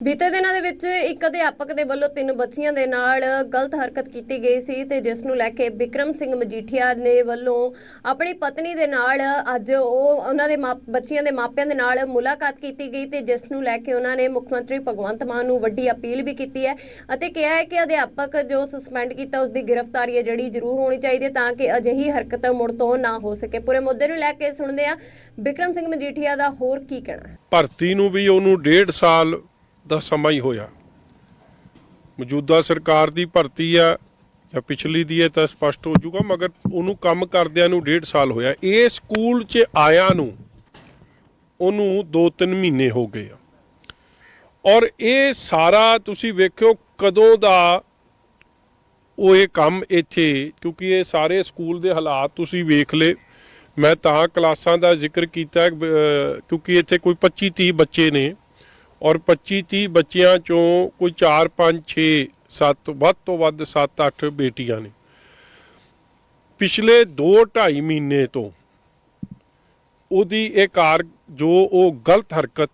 ਬੀਤੇ ਦਿਨਾਂ ਦੇ ਵਿੱਚ ਇੱਕ ਅਧਿਆਪਕ ਦੇ ਵੱਲੋਂ ਤਿੰਨ ਬੱਚੀਆਂ ਦੇ ਨਾਲ ਗਲਤ ਹਰਕਤ ਕੀਤੀ ਗਈ ਸੀ ਤੇ ਜਿਸ ਨੂੰ ਲੈ ਕੇ ਵਿਕਰਮ ਸਿੰਘ ਮਜੀਠੀਆ ਨੇ ਵੱਲੋਂ ਆਪਣੀ ਪਤਨੀ ਦੇ ਨਾਲ ਅੱਜ ਉਹ ਉਹਨਾਂ ਦੇ ਬੱਚੀਆਂ ਦੇ ਮਾਪਿਆਂ ਦੇ ਨਾਲ ਮੁਲਾਕਾਤ ਕੀਤੀ ਗਈ ਤੇ ਜਿਸ ਨੂੰ ਲੈ ਕੇ ਉਹਨਾਂ ਨੇ ਮੁੱਖ ਮੰਤਰੀ ਭਗਵੰਤ ਮਾਨ ਨੂੰ ਵੱਡੀ ਅਪੀਲ ਵੀ ਕੀਤੀ ਹੈ ਅਤੇ ਕਿਹਾ ਹੈ ਕਿ ਅਧਿਆਪਕ ਜੋ ਸਸਪੈਂਡ ਕੀਤਾ ਉਸ ਦੀ ਗ੍ਰਿਫਤਾਰੀ ਹੈ ਜਿਹੜੀ ਜ਼ਰੂਰ ਹੋਣੀ ਚਾਹੀਦੀ ਹੈ ਤਾਂ ਕਿ ਅਜਿਹੀ ਹਰਕਤ ਮੁੜ ਤੋਂ ਨਾ ਹੋ ਸਕੇ। ਪੂਰੇ ਮੁੱਦੇ ਨੂੰ ਲੈ ਕੇ ਸੁਣਦੇ ਆ ਵਿਕਰਮ ਸਿੰਘ ਮਜੀਠੀਆ ਦਾ ਹੋਰ ਕੀ ਕਹਿਣਾ ਭਰਤੀ ਨੂੰ ਵੀ ਉਹਨੂੰ ਡੇਢ ਸਾਲ ਦਾ ਸਮਾਂ ਹੀ ਹੋਇਆ। ਮੌਜੂਦਾ ਸਰਕਾਰ ਦੀ ਭਰਤੀ ਆ ਜਾਂ ਪਿਛਲੀ ਦੀ ਹੈ ਤਾਂ ਸਪਸ਼ਟ ਹੋ ਜਾਊਗਾ, ਮਗਰ ਉਹਨੂੰ ਕੰਮ ਕਰਦਿਆਂ ਨੂੰ ਡੇਢ ਸਾਲ ਹੋਇਆ। ਇਹ ਸਕੂਲ 'ਚ ਆਇਆ ਨੂੰ ਉਹਨੂੰ 2-3 ਮਹੀਨੇ ਹੋ ਗਏ ਆ। ਔਰ ਇਹ ਸਾਰਾ ਤੁਸੀਂ ਵੇਖਿਓ ਕਦੋਂ ਦਾ ਉਹ ਇਹ ਕੰਮ ਇੱਥੇ, ਕਿਉਂਕਿ ਇਹ ਸਾਰੇ ਸਕੂਲ ਦੇ ਹਾਲਾਤ ਤੁਸੀਂ ਵੇਖ ਲਏ। ਮੈਂ ਤਾਂ ਕਲਾਸਾਂ ਦਾ ਜ਼ਿਕਰ ਕੀਤਾ ਕਿਉਂਕਿ ਇੱਥੇ ਕੋਈ 25 30 ਬੱਚੇ ਨੇ। ਔਰ 25 30 ਬੱਚਿਆਂ ਚੋਂ ਕੋਈ 4 5 6 7 ਵੱਧ ਤੋਂ ਵੱਧ 7 8 ਬੇਟੀਆਂ ਨੇ। ਪਿਛਲੇ 2 2.5 ਮਹੀਨੇ ਤੋਂ ਉਹਦੀ ਇਹ ਕਾਰ ਜੋ ਉਹ ਗਲਤ ਹਰਕਤ,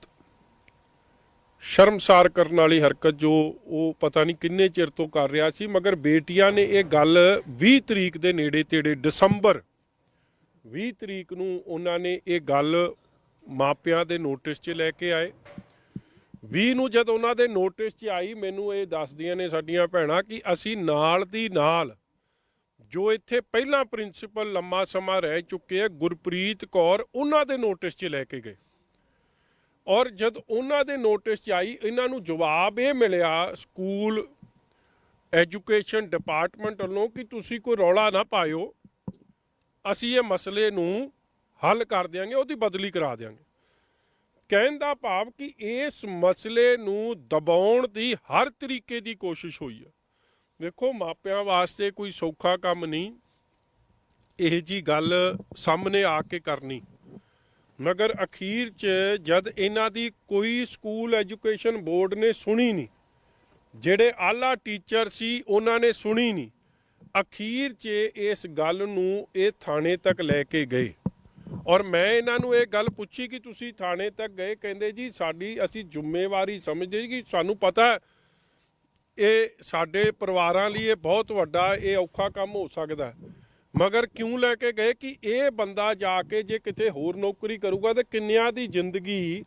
ਸ਼ਰਮਸਾਰ ਕਰਨ ਵਾਲੀ ਹਰਕਤ ਜੋ ਉਹ ਪਤਾ ਨਹੀਂ ਕਿੰਨੇ ਚਿਰ ਤੋਂ ਕਰ ਰਿਹਾ ਸੀ, ਮਗਰ ਬੇਟੀਆਂ ਨੇ ਇਹ ਗੱਲ 20 ਤਰੀਕ ਦੇ ਨੇੜੇ ਤੇੜੇ, ਦਸੰਬਰ 20 ਤਰੀਕ ਨੂੰ ਉਹਨਾਂ ਨੇ ਇਹ ਗੱਲ ਮਾਪਿਆਂ ਦੇ ਨੋਟਿਸ 'ਚ ਲੈ ਕੇ ਆਏ। 20 ਨੂੰ ਜਦ ਉਹਨਾਂ ਦੇ ਨੋਟਿਸ 'ਚ ਆਈ, ਮੈਨੂੰ ਇਹ ਦੱਸਦੀਆਂ ਨੇ ਸਾਡੀਆਂ ਭੈਣਾਂ ਕਿ ਅਸੀਂ ਨਾਲ ਦੀ ਨਾਲ ਜੋ ਇੱਥੇ ਪਹਿਲਾਂ ਪ੍ਰਿੰਸੀਪਲ ਲੰਮਾ ਸਮਾਂ ਰਹਿ ਚੁੱਕੇ ਆ, ਗੁਰਪ੍ਰੀਤ ਕੌਰ, ਉਹਨਾਂ ਦੇ ਨੋਟਿਸ 'ਚ ਲੈ ਕੇ ਗਏ। ਔਰ ਜਦ ਉਹਨਾਂ ਦੇ ਨੋਟਿਸ 'ਚ ਆਈ, ਇਹਨਾਂ ਨੂੰ ਜਵਾਬ ਇਹ ਮਿਲਿਆ ਸਕੂਲ ਐਜੂਕੇਸ਼ਨ ਡਿਪਾਰਟਮੈਂਟ ਵੱਲੋਂ ਕਿ ਤੁਸੀਂ ਕੋਈ ਰੌਲਾ ਨਾ ਪਾਇਓ, ਅਸੀਂ ਇਹ ਮਸਲੇ ਨੂੰ ਹੱਲ ਕਰ ਦਿਆਂਗੇ, ਉਹਦੀ ਬਦਲੀ ਕਰਾ ਦਿਆਂਗੇ। ਕਹਿਣ ਦਾ ਭਾਵ ਕਿ ਇਸ ਮਸਲੇ ਨੂੰ ਦਬਾਉਣ ਦੀ ਹਰ ਤਰੀਕੇ ਦੀ ਕੋਸ਼ਿਸ਼ ਹੋਈ ਹੈ ਵੇਖੋ, ਮਾਪਿਆਂ ਵਾਸਤੇ ਕੋਈ ਸੌਖਾ ਕੰਮ ਨਹੀਂ। ਇਹ ਜੀ ਗੱਲ ਸਾਹਮਣੇ ਆ ਕੇ ਕਰਨੀ। ਮਗਰ ਅਖੀਰ 'ਚ ਜਦ ਇਹਨਾਂ ਦੀ ਕੋਈ ਸਕੂਲ ਐਜੂਕੇਸ਼ਨ ਬੋਰਡ ਨੇ ਸੁਣੀ ਨਹੀਂ, ਜਿਹੜੇ ਆਲਾ ਟੀਚਰ ਸੀ ਉਹਨਾਂ ਨੇ ਸੁਣੀ ਨਹੀਂ, ਅਖੀਰ 'ਚ ਇਸ ਗੱਲ ਨੂੰ ਇਹ ਥਾਣੇ ਤੱਕ ਲੈ ਕੇ ਗਏ। ਔਰ ਮੈਂ ਇਹਨਾਂ ਨੂੰ ਇਹ ਗੱਲ ਪੁੱਛੀ ਕਿ ਤੁਸੀਂ ਥਾਣੇ ਤੱਕ ਗਏ, ਕਹਿੰਦੇ ਜੀ ਸਾਡੀ ਅਸੀਂ ਜ਼ਿੰਮੇਵਾਰੀ ਸਮਝਦੇ ਕਿ ਸਾਨੂੰ ਪਤਾ ਇਹ ਸਾਡੇ ਪਰਿਵਾਰਾਂ ਲਈ ਇਹ ਬਹੁਤ ਵੱਡਾ, ਇਹ ਔਖਾ ਕੰਮ ਹੋ ਸਕਦਾ ਮਗਰ ਕਿਉਂ ਲੈ ਕੇ ਗਏ ਕਿ ਇਹ ਬੰਦਾ ਜਾ ਕੇ ਜੇ ਕਿਤੇ ਹੋਰ ਨੌਕਰੀ ਕਰੂਗਾ ਤੇ ਕਿੰਨਿਆਂ ਦੀ ਜ਼ਿੰਦਗੀ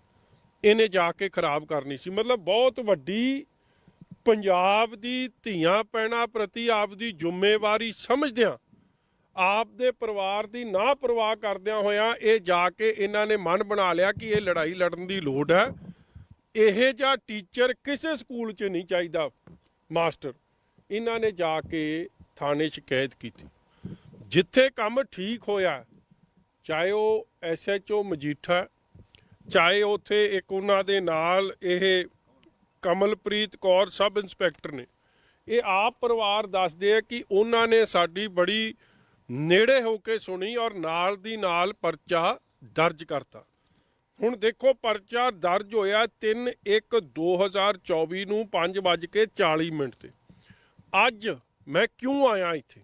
ਇਹਨੇ ਜਾ ਕੇ ਖਰਾਬ ਕਰਨੀ ਸੀ? ਮਤਲਬ ਬਹੁਤ ਵੱਡੀ ਪੰਜਾਬ ਦੀ ਧੀਆਂ ਪੈਣਾ ਪ੍ਰਤੀ ਆਪ ਦੀ ਜ਼ਿੰਮੇਵਾਰੀ ਸਮਝਦਿਆਂ ਆਪ ਦੇ ਪਰਿਵਾਰ ਦੀ ਨਾ ਪਰਵਾਹ ਕਰਦਿਆਂ ਹੋਇਆਂ ਇਹ ਜਾ ਕੇ ਇਹਨਾਂ ਨੇ ਮਨ ਬਣਾ ਲਿਆ ਕਿ ਇਹ ਲੜਾਈ ਲੜਨ ਦੀ ਲੋੜ ਹੈ। ਇਹ ਜਿਹਾ ਟੀਚਰ ਕਿਸੇ ਸਕੂਲ 'ਚ ਨਹੀਂ ਚਾਹੀਦਾ, ਮਾਸਟਰ। ਇਹਨਾਂ ਨੇ ਜਾ ਕੇ ਥਾਣੇ ਸ਼ਿਕਾਇਤ ਕੀਤੀ। ਜਿੱਥੇ ਕੰਮ ਠੀਕ ਹੋਇਆ, ਚਾਹੇ ਉਹ ਐਸਐਚਓ ਮਜੀਠਾ ਚਾਹੇ ਉੱਥੇ ਇੱਕ ਉਹਨਾਂ ਦੇ ਨਾਲ ਇਹ ਕਮਲਪ੍ਰੀਤ ਕੌਰ ਸਬ ਇੰਸਪੈਕਟਰ ਨੇ। ਇਹ ਆਪ ਪਰਿਵਾਰ ਦੱਸਦੇ ਆ ਕਿ ਉਹਨਾਂ ਨੇ ਸਾਡੀ ਬੜੀ ਨੇੜੇ ਹੋ ਕੇ ਸੁਣੀ ਔਰ ਨਾਲ ਦੀ ਨਾਲ ਪਰਚਾ ਦਰਜ ਕਰਤਾ। ਹੁਣ ਦੇਖੋ, ਪਰਚਾ ਦਰਜ ਹੋਇਆ 3 1 2024 ਨੂੰ 5:40 ਮਿੰਟ ਤੇ। ਅੱਜ ਮੈਂ ਕਿਉਂ ਆਇਆ ਇੱਥੇ?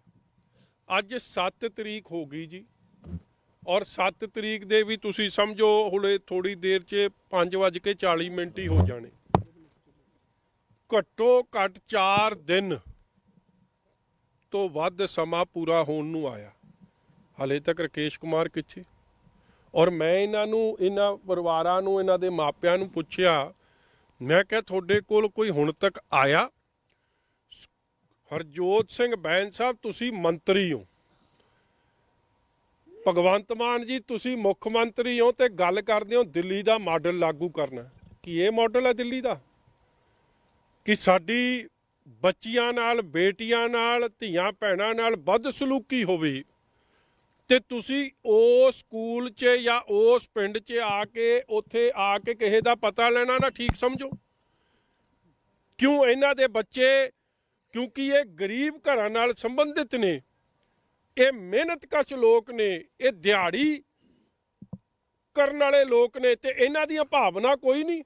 ਅੱਜ 7 ਤਰੀਕ ਹੋ ਗਈ ਜੀ। ਔਰ 7 ਤਰੀਕ ਦੇ ਵੀ ਤੁਸੀਂ ਸਮਝੋ, ਹੁਣੇ ਥੋੜੀ ਦੇਰ 'ਚ 5:40 ਮਿੰਟ ਹੀ ਹੋ ਜਾਣੇ। ਘੱਟੋ ਘੱਟ 4 ਦਿਨ ਤੋਂ ਵੱਧ ਸਮਾਂ ਪੂਰਾ ਹੋਣ ਨੂੰ ਆਇਆ। ਹਲੇ ਤੱਕ ਰਕੇਸ਼ ਕੁਮਾਰ ਕਿੱਥੇ? ਔਰ ਮੈਂ ਇਹਨਾਂ ਨੂੰ, ਇਹਨਾਂ ਪਰਿਵਾਰਾਂ ਨੂੰ, ਇਹਨਾਂ ਦੇ ਮਾਪਿਆਂ ਨੂੰ ਪੁੱਛਿਆ, ਮੈਂ ਕਿਹਾ, ਤੁਹਾਡੇ ਕੋਲ ਕੋਈ ਹੁਣ ਤੱਕ ਆਇਆ? ਹਰਜੋਤ ਸਿੰਘ ਬੈਂਸ ਸਾਹਿਬ, ਤੁਸੀਂ ਮੰਤਰੀ ਹੋ। ਭਗਵੰਤ ਮਾਨ ਜੀ, ਤੁਸੀਂ ਮੁੱਖ ਮੰਤਰੀ ਹੋ ਤੇ ਗੱਲ ਕਰਦੇ ਹੋ, ਦਿੱਲੀ ਦਾ ਮਾਡਲ ਲਾਗੂ ਕਰਨਾ। ਕੀ ਇਹ ਮਾਡਲ ਹੈ ਦਿੱਲੀ ਦਾ? ਕਿ ਸਾਡੀ ਬੱਚੀਆਂ ਨਾਲ, ਬੇਟੀਆਂ ਨਾਲ, ਧੀਆਂ ਭੈਣਾਂ ਨਾਲ ਵੱਧ ਸਲੂਕੀ ਹੋਵੇ ਤੇ ਤੁਸੀਂ ਉਸ ਸਕੂਲ 'ਚ ਜਾਂ ਉਸ ਪਿੰਡ 'ਚ ਆ ਕੇ, ਉੱਥੇ ਆ ਕੇ ਕਿਸੇ ਦਾ ਪਤਾ ਲੈਣਾ ਨਾ ਠੀਕ ਸਮਝੋ। ਕਿਉਂ ਇਹਨਾਂ ਦੇ ਬੱਚੇ, ਕਿਉਂਕਿ ਇਹ ਗਰੀਬ ਘਰਾਂ ਨਾਲ ਸੰਬੰਧਿਤ ਨੇ, ਇਹ ਮਿਹਨਤ ਕਸ਼ ਲੋਕ ਨੇ, ਇਹ ਦਿਹਾੜੀ ਕਰਨ ਵਾਲੇ ਲੋਕ ਨੇ ਤੇ ਇਹਨਾਂ ਦੀਆਂ ਭਾਵਨਾ ਕੋਈ ਨਹੀਂ।